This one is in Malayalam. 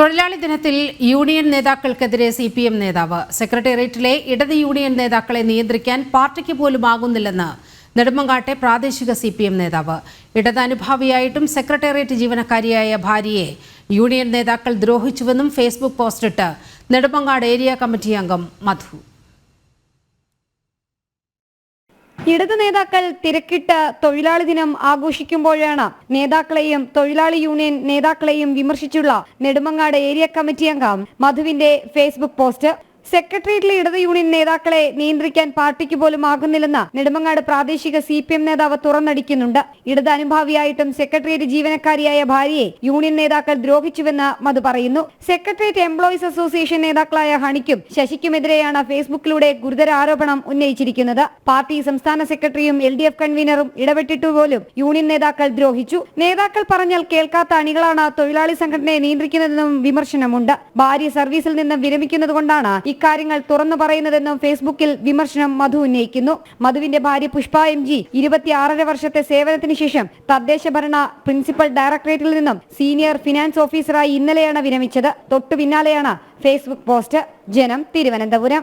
തൊഴിലാളി ദിനത്തിൽ യൂണിയൻ നേതാക്കൾക്കെതിരെ സി പി എം നേതാവ്. സെക്രട്ടേറിയറ്റിലെ ഇടത് യൂണിയൻ നേതാക്കളെ നിയന്ത്രിക്കാൻ പാർട്ടിക്ക് പോലും ആകുന്നില്ലെന്ന് നെടുമങ്ങാട്ടെ പ്രാദേശിക സി പി എം നേതാവ്. ഇടതനുഭാവിയായിട്ടും സെക്രട്ടേറിയറ്റ് ജീവനക്കാരിയായ ഭാര്യയെ യൂണിയൻ നേതാക്കൾ ദ്രോഹിച്ചുവെന്നും ഫേസ്ബുക്ക് പോസ്റ്റിട്ട് നെടുമങ്ങാട് ഏരിയ കമ്മിറ്റി അംഗം മധു. ഇടത് നേതാക്കൾ തിരക്കിട്ട് തൊഴിലാളി ദിനം ആഘോഷിക്കുമ്പോഴാണ് നേതാക്കളെയും തൊഴിലാളി യൂണിയൻ നേതാക്കളെയും വിമർശിച്ചുള്ള നെടുമങ്ങാട് ഏരിയ കമ്മിറ്റി അംഗം മധുവിന്റെ ഫേസ്ബുക്ക് പോസ്റ്റ്. സെക്രട്ടേറിയറ്റിലെ ഇടത് യൂണിയൻ നേതാക്കളെ നിയന്ത്രിക്കാൻ പാർട്ടിക്ക് പോലും ആകുന്നില്ലെന്ന് നെടുമങ്ങാട് പ്രാദേശിക സി പി എം നേതാവ് തുറന്നടിക്കുന്നുണ്ട്. ഇടത് അനുഭാവിയായിട്ടും സെക്രട്ടേറിയറ്റ് ജീവനക്കാരിയായ ഭാര്യയെ യൂണിയൻ നേതാക്കൾ ദ്രോഹിച്ചുവെന്ന് മധു പറയുന്നു. സെക്രട്ടേറിയറ്റ് എംപ്ലോയീസ് അസോസിയേഷൻ നേതാക്കളായ ഹണിക്കും ശശിക്കുമെതിരെയാണ് ഫേസ്ബുക്കിലൂടെ ഗുരുതര ആരോപണം ഉന്നയിച്ചിരിക്കുന്നത്. പാർട്ടി സംസ്ഥാന സെക്രട്ടറിയും എൽ ഡി എഫ് കൺവീനറും ഇടപെട്ടിട്ടു പോലും യൂണിയൻ നേതാക്കൾ ദ്രോഹിച്ചു. നേതാക്കൾ പറഞ്ഞാൽ കേൾക്കാത്ത അണികളാണ് തൊഴിലാളി സംഘടനയെ നിയന്ത്രിക്കുന്നതെന്നും വിമർശനമുണ്ട്. ഭാര്യ സർവീസിൽ നിന്ന് വിരമിക്കുന്നത് കൊണ്ടാണ് ഇക്കാര്യങ്ങൾ തുറന്നു പറയുന്നതെന്നും ഫേസ്ബുക്കിൽ വിമർശനം മധു ഉന്നയിക്കുന്നു. മധുവിന്റെ ഭാര്യ പുഷ്പ എം ജി ഇരുപത്തിയാറര വർഷത്തെ സേവനത്തിന് ശേഷം തദ്ദേശ ഭരണ പ്രിൻസിപ്പൽ ഡയറക്ടറേറ്റിൽ നിന്നും സീനിയർ ഫിനാൻസ് ഓഫീസറായി ഇന്നലെയാണ് വിരമിച്ചത്. തൊട്ടു പിന്നാലെയാണ് ഫേസ്ബുക്ക് പോസ്റ്റ്. ജനം തിരുവനന്തപുരം.